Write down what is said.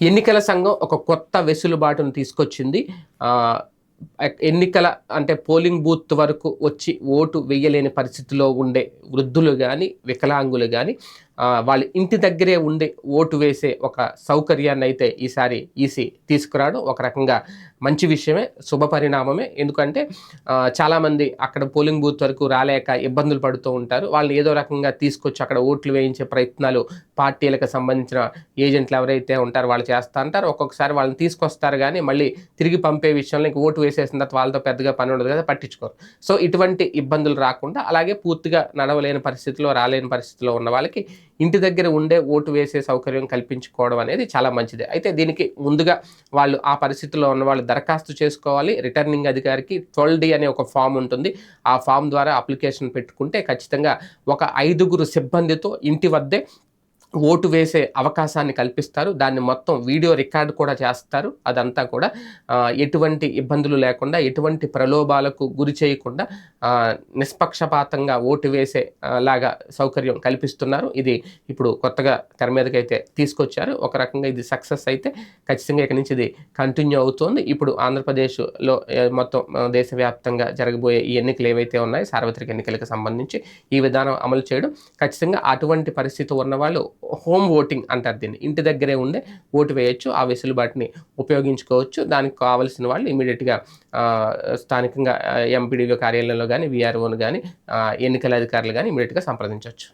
ఎన్నికల సంఘం ఒక కొత్త వెసులుబాటును తీసుకొచ్చింది. ఎన్నికల అంటే పోలింగ్ బూత్ వరకు వచ్చి ఓటు వేయలేని పరిస్థితిలో ఉండే వృద్ధులు కానీ వికలాంగులు కానీ వాళ్ళ ఇంటి దగ్గరే ఉండి ఓటు వేసే ఒక సౌకర్యాన్ని అయితే ఈసారి ఈసీ తీసుకురావడం ఒక రకంగా మంచి విషయమే శుభ పరిణామమే. ఎందుకంటే చాలామంది అక్కడ పోలింగ్ బూత్ వరకు రాలేక ఇబ్బందులు పడుతూ ఉంటారు. వాళ్ళని ఏదో రకంగా తీసుకొచ్చి అక్కడ ఓట్లు వేయించే ప్రయత్నాలు పార్టీలకు సంబంధించిన ఏజెంట్లు ఎవరైతే ఉంటారో వాళ్ళు చేస్తూ ఉంటారు. ఒక్కొక్కసారి వాళ్ళని తీసుకొస్తారు కానీ మళ్ళీ తిరిగి పంపే విషయంలో ఇంక ఓటు వేసేసిన తర్వాత వాళ్ళతో పెద్దగా పని ఉండదు కదా పట్టించుకోరు. సో ఇటువంటి ఇబ్బందులు రాకుండా అలాగే పూర్తిగా నడవలేని పరిస్థితిలో రాలేని పరిస్థితిలో ఉన్న వాళ్ళకి ఇంటి దగ్గర ఉండే ఓటు వేసే సౌకర్యం కల్పించుకోవడం అనేది చాలా మంచిది. అయితే దీనికి ముందుగా వాళ్ళు ఆ పరిస్థితిలో ఉన్న వాళ్ళు దరఖాస్తు చేసుకోవాలి. రిటర్నింగ్ అధికారికి ట్వెల్వ్ డి అనే ఒక ఫామ్ ఉంటుంది. ఆ ఫామ్ ద్వారా అప్లికేషన్ పెట్టుకుంటే ఖచ్చితంగా ఒక ఐదుగురు సిబ్బందితో ఇంటి వద్దే ఓటు వేసే అవకాశాన్ని కల్పిస్తారు. దాన్ని మొత్తం వీడియో రికార్డ్ కూడా చేస్తారు. అదంతా కూడా ఎటువంటి ఇబ్బందులు లేకుండా ఎటువంటి ప్రలోభాలకు గురి చేయకుండా నిష్పక్షపాతంగా ఓటు వేసే లాగా సౌకర్యం కల్పిస్తున్నారు. ఇది ఇప్పుడు కొత్తగా తెర మీదకైతే తీసుకొచ్చారు. ఒక రకంగా ఇది సక్సెస్ అయితే ఖచ్చితంగా ఇక్కడి నుంచి ఇది కంటిన్యూ అవుతోంది. ఇప్పుడు ఆంధ్రప్రదేశ్లో మొత్తం దేశవ్యాప్తంగా జరగబోయే ఈ ఎన్నికలు ఏవైతే ఉన్నాయో సార్వత్రిక ఎన్నికలకు సంబంధించి ఈ విధానం అమలు చేయడం ఖచ్చితంగా అటువంటి పరిస్థితి ఉన్న వాళ్ళు హోమ్ ఓటింగ్ అంటారు దీన్ని. ఇంటి దగ్గరే ఉండే ఓటు వేయొచ్చు ఆ వెసులుబాటుని ఉపయోగించుకోవచ్చు. దానికి కావాల్సిన వాళ్ళు ఇమీడియట్గా స్థానికంగా ఎంపీడీఓ కార్యాలయంలో కానీ విఆర్ఓను కానీ ఎన్నికల అధికారులు కానీ ఇమీడియట్గా సంప్రదించవచ్చు